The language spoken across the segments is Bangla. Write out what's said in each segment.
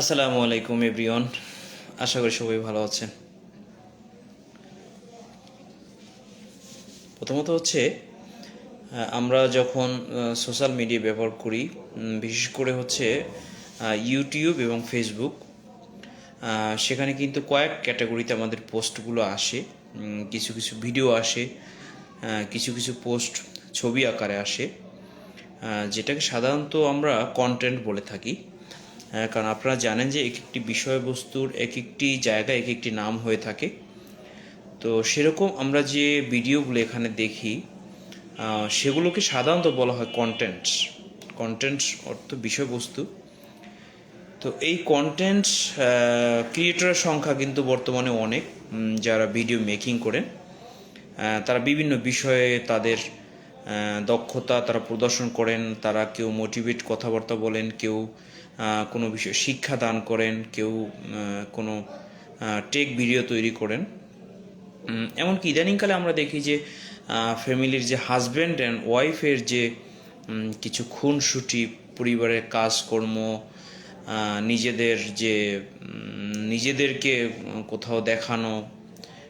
আসসালামু আলাইকুম, এভরিওয়ান। আশা করি সবাই ভালো আছেন। প্রথমত হচ্ছে আমরা যখন সোশ্যাল মিডিয়া ব্যবহার করি বিশেষ করে হচ্ছে ইউটিউব এবং ফেসবুক সেখানে কিন্তু কয়েক ক্যাটাগরিতে আমাদের পোস্টগুলো আসে কিছু কিছু ভিডিও আসে কিছু কিছু পোস্ট ছবি আকারে আসে যেটাকে সাধারণত আমরা কন্টেন্ট বলে থাকি। আহ, কারণ আপনারা জানেন যে এক একটি বিষয়বস্তুর এক একটি জায়গায় এক একটি নাম হয়ে থাকে। তো সেরকম আমরা যে ভিডিওগুলো এখানে দেখি সেগুলোকে সাধারণত বলা হয় কন্টেন্টস কন্টেন্টস অর্থ বিষয়বস্তু। তো এই কন্টেন্ট ক্রিয়েটরের সংখ্যা কিন্তু বর্তমানে অনেক যারা ভিডিও মেকিং করেন। তারা বিভিন্ন বিষয়ে তাদের দক্ষতা তারা প্রদর্শন করেন। তারা কেউ মোটিভেট কথাবার্তা বলেন কেউ কোনো বিষয়ে শিক্ষা দান করেন, কেউ কোনো টেক ভিডিও তৈরি করেন। এমনকি ইদানিংকালে আমরা দেখি যে ফ্যামিলির যে হাজব্যান্ড অ্যান্ড ওয়াইফের যে কিছু খুনসুটি, পরিবারের কাজকর্ম নিজেদের যে নিজেদেরকে কোথাও দেখানো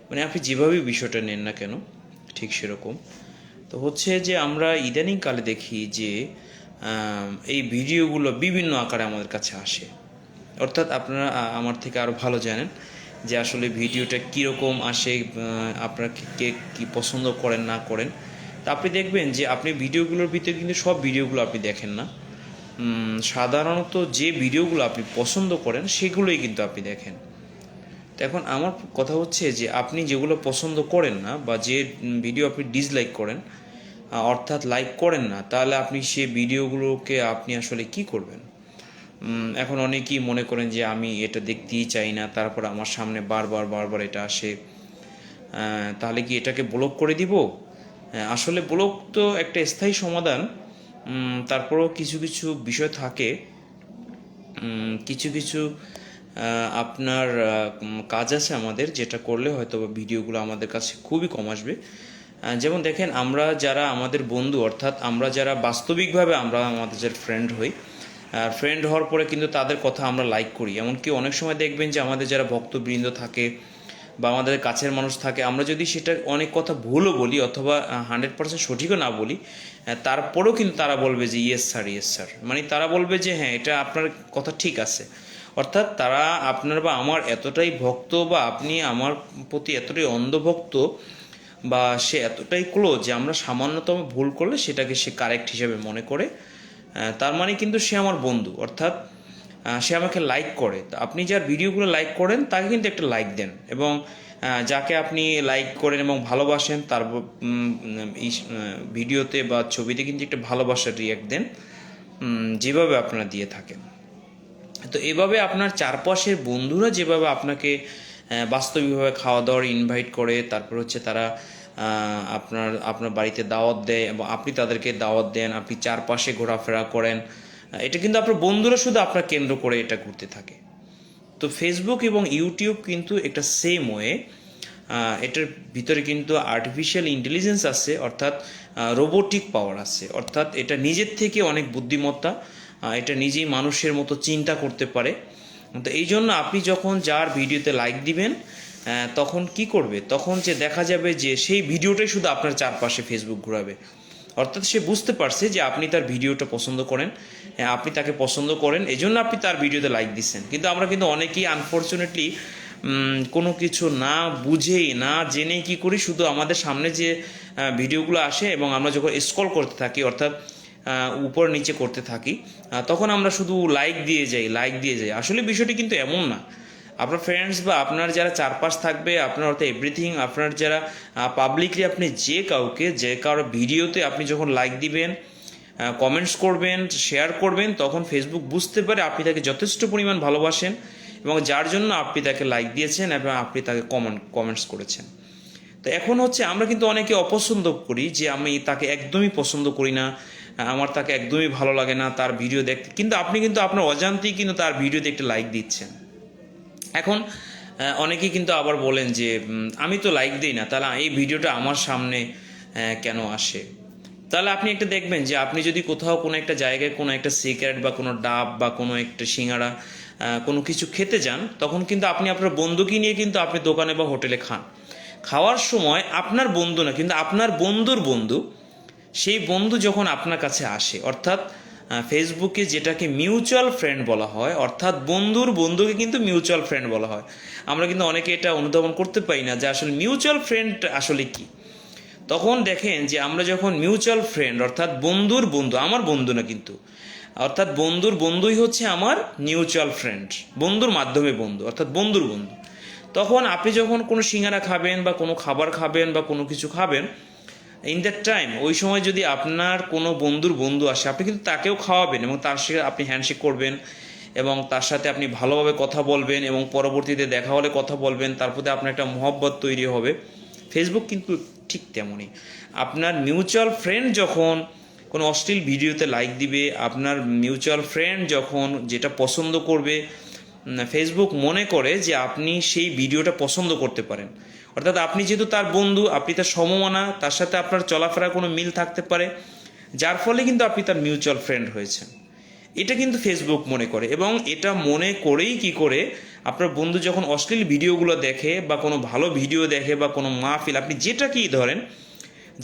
মানে আপনি যেভাবেই বিষয়টা নেন না কেন, ঠিক সেরকম। তো হচ্ছে যে আমরা ইদানিংকালে দেখি যে এই ভিডিওগুলো বিভিন্ন আকারে আমাদের কাছে আসে। অর্থাৎ আপনারা আমার থেকে আরও ভালো জানেন যে আসলে ভিডিওটা কীরকম আসে আপনারা কে- কে পছন্দ করেন, না করেন। তা আপনি দেখবেন যে আপনি ভিডিওগুলোর ভিতরে কিন্তু সব ভিডিওগুলো আপনি দেখেন না। সাধারণত যে ভিডিওগুলো আপনি পছন্দ করেন, সেগুলোই কিন্তু আপনি দেখেন। তো এখন আমার কথা হচ্ছে যে আপনি যেগুলো পছন্দ করেন না, বা যে ভিডিও আপনি ডিসলাইক করেন অর্থাৎ লাইক করেন না তাহলে আপনি সেই ভিডিওগুলোকে আপনি আসলে কি করবেন? এখন অনেকেই মনে করেন যে আমি এটা দেখতেই চাই না তারপর আমার সামনে বারবার বারবার এটা আসে। তাহলে কি এটাকে ব্লক করে দিব? হ্যাঁ, আসলে ব্লক তো একটা স্থায়ী সমাধান। তারপরেও কিছু কিছু বিষয় থাকে। কিছু কিছু আপনার কাজ আছে আমাদের যেটা করলে হয়তো ভিডিওগুলো আমাদের কাছে খুবই কম আসবে। যেমন দেখেন, আমরা যারা আমাদের বন্ধু, অর্থাৎ আমরা যারা বাস্তবিকভাবে আমরা আমাদের যারা ফ্রেন্ড হই, আর ফ্রেন্ড হওয়ার পরে কিন্তু তাদের কথা আমরা লাইক করি। এমনকি অনেক সময় দেখবেন যে আমাদের যারা ভক্তবৃন্দ থাকে বা আমাদের কাছের মানুষ থাকে, আমরা যদি সেটা অনেক কথা ভুলও বলি অথবা হান্ড্রেড পার্সেন্ট সঠিকও না বলি তারপরেও কিন্তু তারা বলবে যে ইয়েস স্যার ইয়েস স্যার মানে তারা বলবে যে হ্যাঁ এটা আপনার কথা ঠিক আছে। অর্থাৎ তারা আপনার বা আমার এতটাই ভক্ত বা আপনি আমার প্রতি এতটাই অন্ধভক্ত বা সে এতটাই ক্লোজ যে আমরা সামান্যতম ভুল করলে সেটাকে সে কারেক্ট হিসেবে মনে করে। তার মানে কিন্তু সে আমার বন্ধু। অর্থাৎ সে আমাকে লাইক করে। তো আপনি যার ভিডিওগুলো লাইক করেন, তাকে কিন্তু একটা লাইক দেন এবং যাকে আপনি লাইক করেন এবং ভালোবাসেন, তার ভিডিওতে বা ছবিতে কিন্তু একটা ভালোবাসার রিয়াক্ট দেন যেভাবে আপনারা দিয়ে থাকেন। তো এভাবে আপনার চারপাশের বন্ধুরা যেভাবে আপনাকে বাস্তবিকভাবে খাওয়া দাওয়ার ইনভাইট করে, তারপর হচ্ছে তারা আপনার আপনার বাড়িতে দাওয়াত দেয় এবং আপনি তাদেরকে দাওয়াত দেন, আপনি চারপাশে ঘোরাফেরা করেন। এটা কিন্তু আপনার বন্ধুরা শুধু আপনার কেন্দ্র করে এটা ঘুরতে থাকে। তো ফেসবুক এবং ইউটিউব কিন্তু একটা সেম ওয়ে এটার ভিতরে কিন্তু আর্টিফিশিয়াল ইন্টেলিজেন্স আছে, অর্থাৎ রোবোটিক পাওয়ার আছে। অর্থাৎ এটা নিজের থেকে অনেক বুদ্ধিমত্তা এটা নিজেই মানুষের মতো চিন্তা করতে পারে। তো এই জন্য আপনি যখন যার ভিডিওতে লাইক দিবেন তখন কি করবে? তখন যে দেখা যাবে যে সেই ভিডিওটাই শুধু আপনার চারপাশে ফেসবুক ঘোরাবে। অর্থাৎ সে বুঝতে পারছে যে আপনি তার ভিডিওটা পছন্দ করেন আপনি তাকে পছন্দ করেন এই জন্য আপনি তার ভিডিওতে লাইক দিচ্ছেন। কিন্তু আমরা কিন্তু অনেকেই আনফর্চুনেটলি কোনো কিছু না বুঝেই, না জেনেই কি করি? শুধু আমাদের সামনে যে ভিডিওগুলো আসে এবং আমরা যখন স্ক্রল করতে থাকি, অর্থাৎ উপর নিচে করতে থাকি তখন আমরা শুধু লাইক দিয়ে যাই লাইক দিয়ে যাই। আসলে বিষয়টি কিন্তু এমন না। আপনার ফ্রেন্ডস বা আপনার যারা চারপাশ থাকবে, আপনার অর্থাৎ এভরিথিং আপনার যারা পাবলিকলি আপনি যে কাউকে, যে কারও ভিডিওতে আপনি যখন লাইক দিবেন কমেন্টস করবেন শেয়ার করবেন, তখন ফেসবুক বুঝতে পারে আপনি তাকে যথেষ্ট পরিমাণ ভালোবাসেন এবং যার জন্য আপনি তাকে লাইক দিয়েছেন এবং আপনি তাকে কমেন্ট কমেন্টস করেছেন। তো এখন হচ্ছে আমরা কিন্তু অনেকে অপছন্দ করি যে আমি তাকে একদমই পছন্দ করি না আমার তাকে একদমই ভালো লাগে না, তার ভিডিও দেখতে, কিন্তু আপনি কিন্তু আপনার অজান্তেই কিন্তু তার ভিডিও দেখতে লাইক দিচ্ছেন। এখন অনেকেই কিন্তু আবার বলেন যে আমি তো লাইক দিই না, তাহলে এই ভিডিওটা আমার সামনে কেন আসে? তাহলে আপনি একটা দেখবেন যে, আপনি যদি কোথাও কোনো একটা জায়গায় কোনো একটা সিগারেট বা কোনো ডাব বা কোনো একটা সিঙ্গাড়া কোনো কিছু খেতে যান, তখন কিন্তু আপনি আপনার বন্ধুকে নিয়ে কিন্তু আপনি দোকানে বা হোটেলে খান। খাওয়ার সময় আপনার বন্ধু না, কিন্তু আপনার বন্ধুর বন্ধু, সেই বন্ধু যখন আপনার কাছে আসে, অর্থাৎ ফেসবুকে যেটাকে মিউচুয়াল ফ্রেন্ড বলা হয়, অর্থাৎ বন্ধুর বন্ধুকে কিন্তু মিউচুয়াল ফ্রেন্ড বলা হয়। আমরা কিন্তু অনেকে এটা অনুধাবন করতে পারি না যে আসলে মিউচুয়াল ফ্রেন্ড আসলে কি। তখন দেখেন যে আমরা যখন মিউচুয়াল ফ্রেন্ড অর্থাৎ বন্ধুর বন্ধু, আমার বন্ধু না কিন্তু, অর্থাৎ বন্ধুর বন্ধুই হচ্ছে আমার মিউচুয়াল ফ্রেন্ড বন্ধুর মাধ্যমে বন্ধু, অর্থাৎ বন্ধুর বন্ধু। তখন আপনি যখন কোনো সিঙ্গারা খাবেন বা কোনো খাবার খাবেন বা কোনো কিছু খাবেন ইন দ্যাট টাইম ওই সময় যদি আপনার কোনো বন্ধুর বন্ধু আসে, আপনি কিন্তু তাকেও খাওয়াবেন এবং তার সাথে আপনি হ্যান্ডশেক করবেন এবং তার সাথে আপনি ভালোভাবে কথা বলবেন এবং পরবর্তীতে দেখা হলে কথা বলবেন, তার প্রতি আপনার একটা মহব্বত তৈরি হবে। ফেসবুক কিন্তু ঠিক তেমনই। আপনার মিউচুয়াল ফ্রেন্ড যখন কোনো অশ্লীল ভিডিওতে লাইক দিবে, আপনার মিউচুয়াল ফ্রেন্ড যখন যেটা পছন্দ করবে ফেসবুক মনে করে যে আপনি সেই ভিডিওটা পছন্দ করতে পারেন। অর্থাৎ আপনি যেহেতু তার বন্ধু, আপনি তার সমমানা, তার সাথে আপনার চলাফেরা কোনো মিল থাকতে পারে, যার ফলে কিন্তু আপনি তার মিউচুয়াল ফ্রেন্ড হয়েছেন। এটা কিন্তু ফেসবুক মনে করে এবং এটা মনে করেই কি করে, আপনার বন্ধু যখন অশ্লীল ভিডিওগুলো দেখে বা কোনো ভালো ভিডিও দেখে বা কোনো মাহফিল, আপনি যেটা কি ধরেন,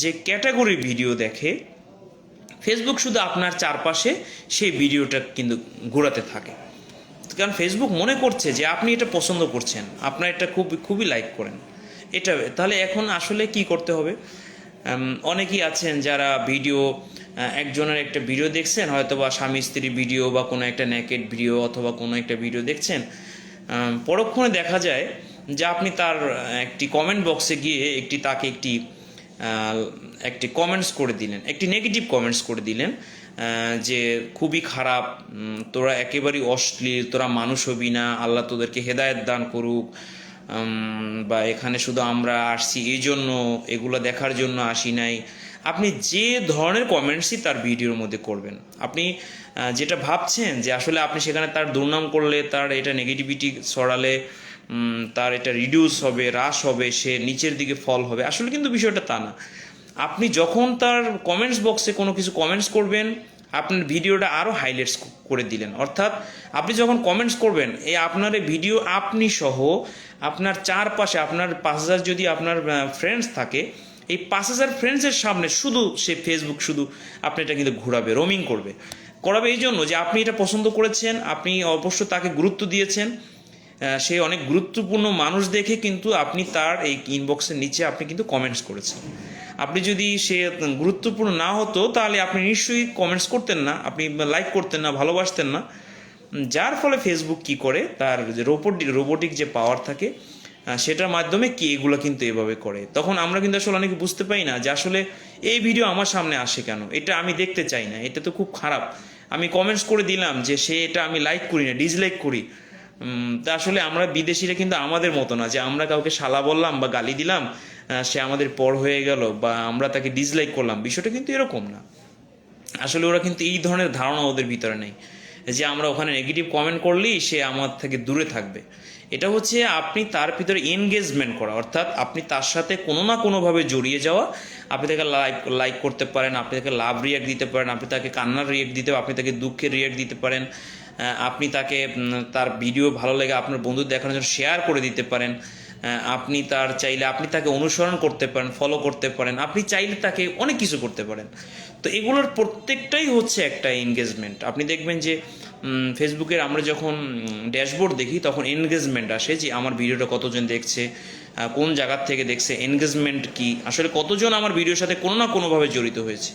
যে ক্যাটাগরি ভিডিও দেখে ফেসবুক শুধু আপনার চারপাশে সেই ভিডিওটা কিন্তু ঘোরাতে থাকে। কারণ ফেসবুক মনে করছে যে আপনি এটা পছন্দ করছেন, আপনার এটা খুব খুবই লাইক করেন। এটা, তাহলে এখন আসলে কি করতে হবে? অনেকেই আছেন যারা ভিডিও একজনের একটা ভিডিও দেখছেন হয়তো বা স্বামী স্ত্রী ভিডিও বা কোনো একটা ন্যাকেট ভিডিও অথবা কোনো একটা ভিডিও দেখছেন। পরক্ষণে দেখা যায় যে আপনি তার একটি কমেন্ট বক্সে গিয়ে একটি, তাকে একটি একটি কমেন্টস করে দিলেন। একটি নেগেটিভ কমেন্টস করে দিলেন যে খুবই খারাপ তোরা একেবারেই অশ্লীল, তোরা মানুষ হবি না, আল্লাহ তোদেরকে হেদায়েত দান করুক বা এখানে শুধু আমরা আসছি এই জন্য এগুলো দেখার জন্য আসি নাই। আপনি যে ধরনের কমেন্টসই তার ভিডিওর মধ্যে করবেন আপনি যেটা ভাবছেন যে আসলে আপনি সেখানে তার দুর্নাম করলে তার এটা নেগেটিভিটি উম, তার এটা রিডিউস হবে হ্রাস হবে সে নিচের দিকে ফল হবে। আসলে কিন্তু বিষয়টা তা না। আপনি যখন তার কমেন্টস বক্সে কোনো কিছু কমেন্টস করবেন আপনার ভিডিওটা আরও হাইলাইটস করে দিলেন। অর্থাৎ আপনি যখন কমেন্টস করবেন, এই আপনার এই ভিডিও আপনি সহ আপনার চারপাশে আপনার পাঁচ হাজার যদি আপনার ফ্রেন্ডস থাকে, এই পাঁচ হাজার ফ্রেন্ডসের সামনে শুধু সে ফেসবুক শুধু আপনি এটা কিন্তু ঘোরাবে রোমিং করবে। করাবে এই জন্য যে আপনি এটা পছন্দ করেছেন, আপনি অবশ্য তাকে গুরুত্ব দিয়েছেন সে অনেক গুরুত্বপূর্ণ মানুষ দেখে কিন্তু আপনি তার এই ইনবক্সের নিচে আপনি কিন্তু কমেন্টস করেছেন। আপনি যদি সে গুরুত্বপূর্ণ না হতো, তাহলে আপনি নিশ্চয়ই কমেন্টস করতেন না, আপনি লাইক করতেন না, ভালোবাসতেন না। যার ফলে ফেসবুক কি করে? তার যে রোবটিক রোবোটিক যে পাওয়ার থাকে সেটার মাধ্যমে কি এগুলো কিন্তু এভাবে করে? তখন আমরা কিন্তু আসলে অনেকে বুঝতে পারি না যে আসলে এই ভিডিও আমার সামনে আসে কেন? এটা আমি দেখতে চাই না, এটা তো খুব খারাপ। আমি কমেন্টস করে দিলাম যে সে এটা আমি লাইক করি না ডিসলাইক করি। তা আসলে আমরা বিদেশিরা কিন্তু আমাদের মতো না, যে আমরা কাউকে শালা বললাম বা গালি দিলাম সে আমাদের পর হয়ে গেল বা আমরা তাকে ডিসলাইক করলাম, বিষয়টা কিন্তু এরকম না। আসলে ওরা কিন্তু এই ধরনের ধারণা ওদের ভিতরে নেই, যে আমরা ওখানে নেগেটিভ কমেন্ট করলেই সে আমার থেকে দূরে থাকবে। এটা হচ্ছে আপনি তার ভিতরে এনগেজমেন্ট করা, অর্থাৎ আপনি তার সাথে কোনো না কোনোভাবে জড়িয়ে যাওয়া, আপনি তাকে লাইক লাইক করতে পারেন, আপনি তাকে লাভ রিয়াক্ট দিতে পারেন, আপনি তাকে কান্নার রিয়াক্ট দিতে, আপনি তাকে দুঃখের রিয়াক্ট দিতে পারেন আপনি তাকে তার ভিডিও ভালো লেগে আপনার বন্ধু দেখানোর জন্য শেয়ার করে দিতে পারেন। আপনি তার চাইলে আপনি তাকে অনুসরণ করতে পারেন ফলো করতে পারেন। আপনি চাইলে তাকে অনেক কিছু করতে পারেন। তো এগুলোর প্রত্যেকটাই হচ্ছে একটা এনগেজমেন্ট আপনি দেখবেন যে ফেসবুকের আমরা যখন ড্যাশবোর্ড দেখি, তখন এনগেজমেন্ট আসে যে, আমার ভিডিওটা কতজন দেখছে কোন জায়গার থেকে দেখছে এনগেজমেন্ট কি? আসলে কতজন আমার ভিডিওর সাথে কোনো না কোনোভাবে জড়িত হয়েছে?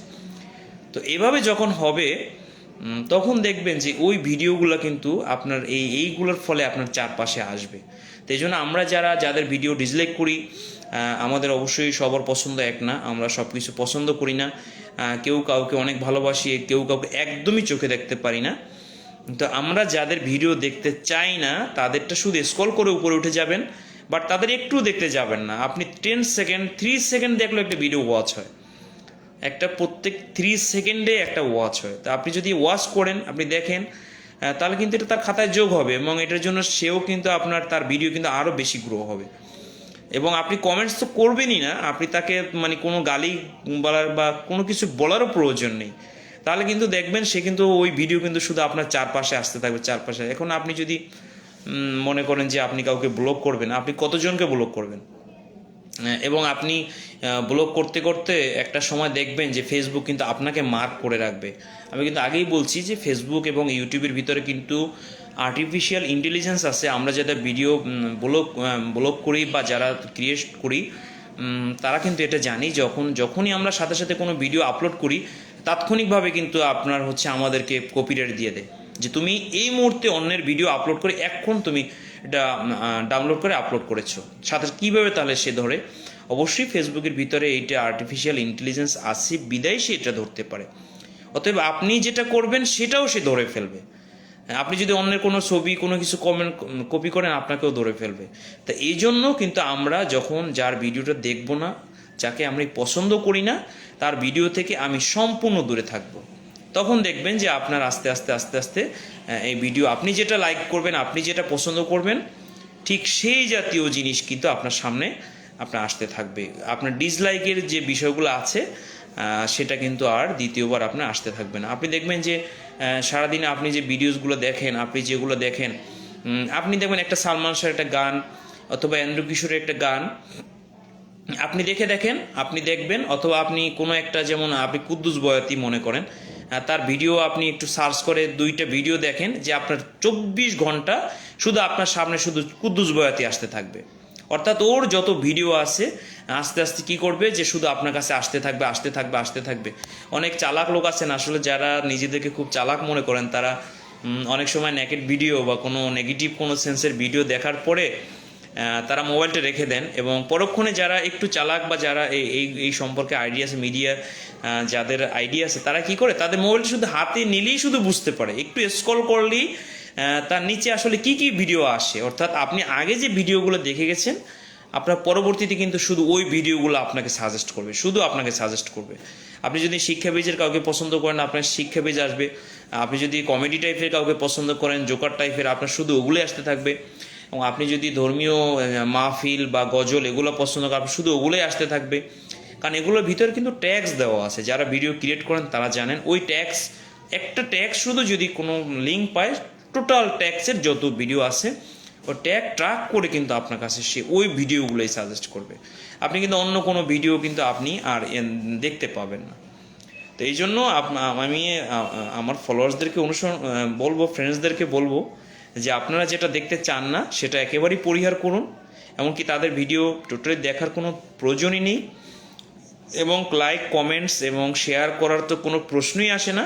তো এভাবে যখন হবে তখন দেখবেন যে ওই ভিডিওগুলো কিন্তু আপনার এই, এইগুলোর ফলে আপনার চারপাশে আসবে। তো এই জন্য আমরা যারা, যাদের ভিডিও ডিসলাইক করি আমাদের অবশ্যই সবার পছন্দ এক না, আমরা সব কিছু পছন্দ করি না। কেউ কাউকে অনেক ভালোবাসি, কেউ কাউকে একদমই চোখে দেখতে পারি না। তো আমরা যাদের ভিডিও দেখতে চাই না, তাদেরটা শুধু স্ক্রল করে উপরে উঠে যাবেন, বাট তাদের একটু দেখতে যাবেন না। আপনি টেন সেকেন্ড থ্রি সেকেন্ড দেখলেও একটা ভিডিও ওয়াচ হয়। একটা প্রত্যেক থ্রি সেকেন্ডে একটা ওয়াচ হয়। তা আপনি যদি ওয়াচ করেন, আপনি দেখেন তাহলে কিন্তু এটা তার খাতায় যোগ হবে এবং এটার জন্য সেও কিন্তু আপনার তার ভিডিও কিন্তু আরও বেশি গ্রো হবে। এবং আপনি কমেন্টস তো করবেনই না, আপনি তাকে মানে কোনো গালি বলার বা কোনো কিছু বলারও প্রয়োজন নেই। তাহলে কিন্তু দেখবেন সে কিন্তু ওই ভিডিও কিন্তু শুধু আপনার চারপাশে আসতে থাকবে, চারপাশে। এখন আপনি যদি মনে করেন যে আপনি কাউকে ব্লক করবেন, আপনি কতজনকে ব্লক করবেন? এবং আপনি ব্লগ করতে করতে একটা সময় দেখবেন যে ফেসবুক কিন্তু আপনাকে মার্ক করে রাখবে। আমি কিন্তু আগেই বলছি যে ফেসবুক এবং ইউটিউবের ভিতরে কিন্তু আর্টিফিশিয়াল ইন্টেলিজেন্স আছে। আমরা যারা ভিডিও ব্লগ ব্লগ করি বা যারা ক্রিয়েট করি তারা কিন্তু এটা জানি যখন, যখনই আমরা সাথে সাথে কোনো ভিডিও আপলোড করি, তাৎক্ষণিকভাবে কিন্তু আপনার হচ্ছে আমাদেরকে কপিরাইট দিয়ে দেয়। যে তুমি এই মুহূর্তে অন্যের ভিডিও আপলোড করে এখন তুমি এটা ডাউনলোড করে আপলোড করেছ। সাথে কীভাবে তাহলে সে ধরে? অবশ্যই ফেসবুকের ভিতরে এইটা আর্টিফিশিয়াল ইন্টেলিজেন্স আছে বিদায় সে এটা ধরতে পারে। অতএব আপনি যেটা করবেন সেটাও সে ধরে ফেলবে। আপনি যদি অন্যের কোনো ছবি, কোনো কিছু কমেন্ট কপি করেন, আপনাকেও ধরে ফেলবে। তা এই জন্য কিন্তু আমরা যখন যার ভিডিওটা দেখব না, যাকে আমরা পছন্দ করি না, তার ভিডিও থেকে আমি সম্পূর্ণ দূরে থাকব। তখন দেখবেন যে আপনার আস্তে আস্তে আস্তে আস্তে এই ভিডিও আপনি যেটা লাইক করবেন, আপনি যেটা পছন্দ করবেন, ঠিক সেই জাতীয় জিনিস কিন্তু আপনার সামনে আপনার আসতে থাকবে। আপনার ডিসলাইকের যে বিষয়গুলো আছে সেটা কিন্তু আর দ্বিতীয়বার আপনার আসতে থাকবে না। আপনি দেখবেন যে সারাদিনে আপনি যে ভিডিওসগুলো দেখেন, আপনি যেগুলো দেখেন আপনি দেখবেন একটা সালমান শাহের একটা গান অথবা এন্দ্র কিশোরের একটা গান, আপনি দেখে দেখেন, আপনি দেখবেন, অথবা আপনি কোনো একটা যেমন আপনি কুদ্দুস বয়াতি মনে করেন তার ভিডিও আপনি একটু সার্চ করে দুইটা ভিডিও দেখেন যে আপনার চব্বিশ ঘণ্টা শুধু আপনার সামনে শুধু কুদ্দুস বয়াতি আসতে থাকবে। অর্থাৎ ওর যত ভিডিও আছে, আস্তে আস্তে কি করবে যে শুধু আপনার কাছে আসতে থাকবে আসতে থাকবে আসতে থাকবে। অনেক চালাক লোক আছেন আসলে যারা নিজেদেরকে খুব চালাক মনে করেন, তারা অনেক সময় নেগেট ভিডিও বা কোনো নেগেটিভ কোনো সেন্সের ভিডিও দেখার পরে তারা মোবাইলটা রেখে দেন এবং পরক্ষণে যারা একটু চালাক বা যারা এই এই সম্পর্কে আইডিয়া আছে মিডিয়া যাদের আইডিয়া আছে, তারা কি করে? তাদের মোবাইলটা শুধু হাতে নিলেই শুধু বুঝতে পারে। একটু স্ক্রল করলেই তার নিচে আসলে কি কি ভিডিও আসে। অর্থাৎ আপনি আগে যে ভিডিওগুলো দেখে গেছেন, আপনার পরবর্তীতে কিন্তু শুধু ওই ভিডিওগুলো আপনাকে সাজেস্ট করবে, শুধু আপনাকে সাজেস্ট করবে। আপনি যদি শিক্ষা পেজের কাউকে পছন্দ করেন, আপনার শিক্ষা পেজ আসবে। আপনি যদি কমেডি টাইপের কাউকে পছন্দ করেন জোকার টাইপের আপনার শুধু ওগুলোই আসতে থাকবে। এবং আপনি যদি ধর্মীয় মাহফিল বা গজল এগুলো পছন্দ করেন শুধু ওগুলোই আসতে থাকবে। কারণ এগুলোর ভিতরে কিন্তু ট্যাক্স দেওয়া আছে। যারা ভিডিও ক্রিয়েট করেন তারা জানেন ওই ট্যাক্স একটা ট্যাক্স শুধু যদি কোনো লিঙ্ক পায় টোটাল ট্যাক্সের যত ভিডিও আছে, ও ট্যাগ ট্র্যাক করে কিন্তু আপনার কাছে সে ওই ভিডিওগুলোই সাজেস্ট করবে। আপনি কিন্তু অন্য কোনো ভিডিও কিন্তু আপনি আর দেখতে পাবেন না। তো এই জন্য আমি আমার ফলোয়ার্সদেরকে অনুসরণ বলব ফ্রেন্ডসদেরকে বলব যে আপনারা যেটা দেখতে চান না, সেটা একেবারেই পরিহার করুন। এমনকি তাদের ভিডিও টোটালি দেখার কোনো প্রয়োজনই নেই। এবং লাইক কমেন্টস এবং শেয়ার করার তো কোনো প্রশ্নই আসে না।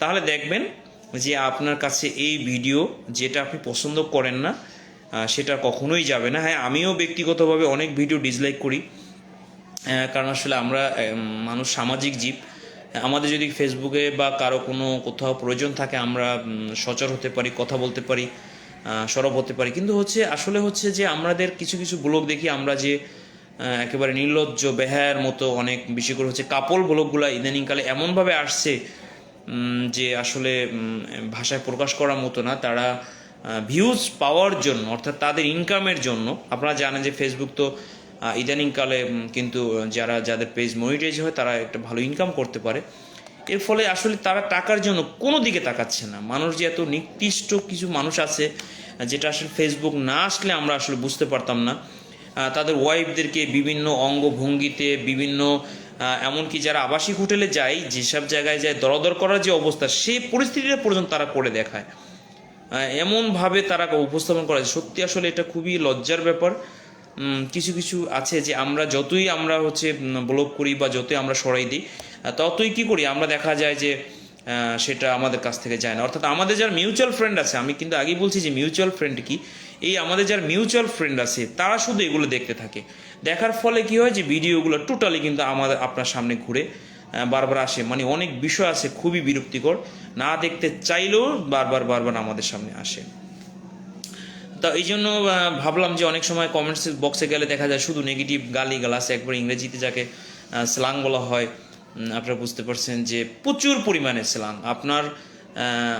তাহলে দেখবেন যে আপনার কাছে এই ভিডিও যেটা আপনি পছন্দ করেন না সেটা কখনোই যাবে না। হ্যাঁ আমিও ব্যক্তিগতভাবে অনেক ভিডিও ডিসলাইক করি কারণ আসলে আমরা মানুষ সামাজিক জীব। আমাদের যদি ফেসবুকে বা কারও কোনো কোথাও প্রয়োজন থাকে, আমরা সচর হতে পারি, কথা বলতে পারি সরব হতে পারি। কিন্তু হচ্ছে, আসলে হচ্ছে যে আমাদের কিছু কিছু ব্লগ দেখি, আমরা যে একেবারে নির্লজ্জ, বেহায়ার মতো অনেক বেশি করে হচ্ছে কাপল ব্লগগুলো ইদানিংকালে এমনভাবে আসছে যে আসলে ভাষায় প্রকাশ করার মতো না। তারা ভিউজ পাওয়ার জন্য, অর্থাৎ তাদের ইনকামের জন্য, আপনারা জানেন যে ফেসবুক তো ইদানিংকালে কিন্তু যারা, যাদের পেজ মনিটাইজ হয়, তারা একটা ভালো ইনকাম করতে পারে। এর ফলে আসলে তারা টাকার জন্য কোনো দিকে তাকাচ্ছে না। মানুষ যে এত নির্দিষ্ট কিছু মানুষ আছে, যেটা আসলে ফেসবুক না আসলে আমরা আসলে বুঝতে পারতাম না। তাদের ওয়াইফদেরকে বিভিন্ন অঙ্গভঙ্গিতে, বিভিন্ন এমনকি যারা আবাসিক হোটেলে যায়, যেসব জায়গায় যায় দরদর করার যে অবস্থা, সেই পরিস্থিতিটা পর্যন্ত তারা করে দেখায়। এমনভাবে তারা উপস্থাপন করা। সত্যি আসলে এটা খুবই লজ্জার ব্যাপার। কিছু কিছু আছে যে আমরা যতই আমরা হচ্ছে ব্লগ করি বা যতই আমরা সরাই দিই ততই কি করি? আমরা দেখা যায় যে সেটা আমাদের কাছ থেকে যায় না। অর্থাৎ আমাদের যার মিউচুয়াল ফ্রেন্ড আছে, আমি কিন্তু আগেই বলছি যে মিউচুয়াল ফ্রেন্ড কি? এই আমাদের যার মিউচুয়াল ফ্রেন্ড আছে, তারা শুধু এগুলো দেখতে থাকে। দেখার ফলে কি হয় যে ভিডিওগুলো টোটালি কিন্তু আমাদের, আপনার সামনে ঘুরে বারবার আসে। মানে অনেক বিষয় আছে খুবই বিরক্তিকর, না দেখতে চাইলেও বারবার বারবার আমাদের সামনে আসে। তা এই জন্য ভাবলাম যে অনেক সময় কমেন্টস বক্সে গেলে দেখা যায় শুধু নেগেটিভ গালি গালাস একবার ইংরেজিতে যাকে স্লাং বলা হয় আপনারা বুঝতে পারছেন যে প্রচুর পরিমাণে স্লাং আপনার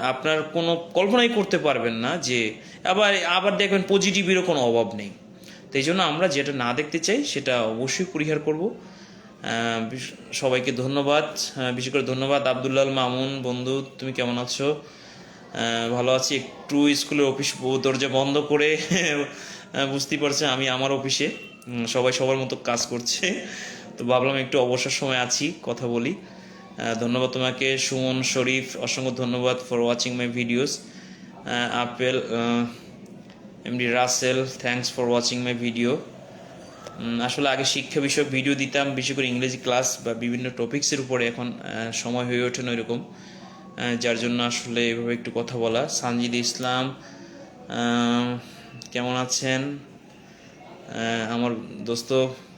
আপনার কোনো কল্পনাই করতে পারবেন না যে, আবার আবার দেখবেন পজিটিভেরও কোনো অভাব নেই। তো এই জন্য আমরা যেটা না দেখতে চাই, সেটা অবশ্যই পরিহার করব। সবাইকে ধন্যবাদ। বিশেষ করে ধন্যবাদ আবদুল্লাল মামুন, বন্ধু, তুমি কেমন আছো? ভালো আছি। একটু স্কুলের অফিস দরজা বন্ধ করে বুঝতেই পারছেন আমি আমার অফিসে। সবাই সবার মতো কাজ করছে। তো ভাবলাম একটু অবসর সময় আছি, কথা বলি। ধন্যবাদ তোমাকে, সুমন, শরীফ, অসংখ্য ধন্যবাদ for watching my videos Apel MD Rasel thanks for watching my video আসলে আগে শিক্ষা বিষয়ক ভিডিও দিতাম বিশেষ করে ইংরেজি ক্লাস বা বিভিন্ন টপিক্সের উপরে এখন সময় হয়ে ওঠে না এরকম যার জন্য আসলে এভাবে একটু কথা বলা। সানজিদ ইসলাম কেমন আছেন? আমার দোস্ত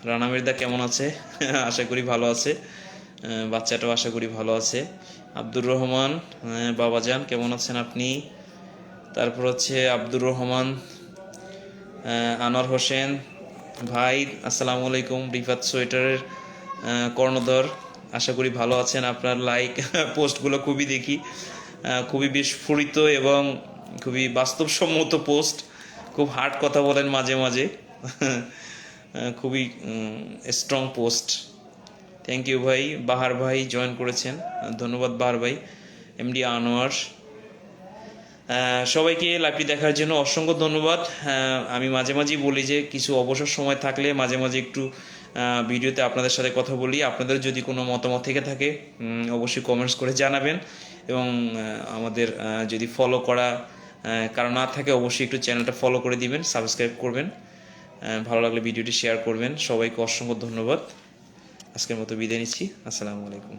রানা মির্দা কেমন আছে? আশা করি ভালো আছে। বাচ্চাটাও আশা করি ভালো আছে। আব্দুর রহমান বাবাজান, কেমন আছেন আপনি? তারপর হচ্ছে আব্দুর রহমান আনোয়ার হোসেন। ভাই, আসসালামু আলাইকুম। রিফাত সোয়েটারের কর্ণধর, আশা করি ভালো আছেন। আপনার লাইক পোস্টগুলো খুবই দেখি। খুবই বিস্ফোরিত এবং খুবই বাস্তবসম্মত পোস্ট। খুব হার্ড কথা বলেন মাঝে মাঝে। খুবই স্ট্রং পোস্ট থ্যাংক ইউ ভাই। বাহার ভাই জয়েন করেছেন। ধন্যবাদ বাহার ভাই। এমডি আনোয়ার। সবাইকে লাইভটি দেখার জন্য অসংখ্য ধন্যবাদ। আমি মাঝে মাঝেই বলি যে কিছু অবসর সময় থাকলে মাঝে মাঝে একটু ভিডিওতে আপনাদের সাথে কথা বলি। আপনাদের যদি কোনো মতামত থেকে থাকে অবশ্যই কমেন্টস করে জানাবেন। এবং আমাদের যদি ফলো করা আহ, কারও না থাকে অবশ্যই একটু চ্যানেলটা ফলো করে দিবেন সাবস্ক্রাইব করবেন। ভালো লাগলে ভিডিওটি শেয়ার করবেন। সবাইকে অসংখ্য ধন্যবাদ। আজকের মতো বিদায় নিচ্ছি আসসালামু আলাইকুম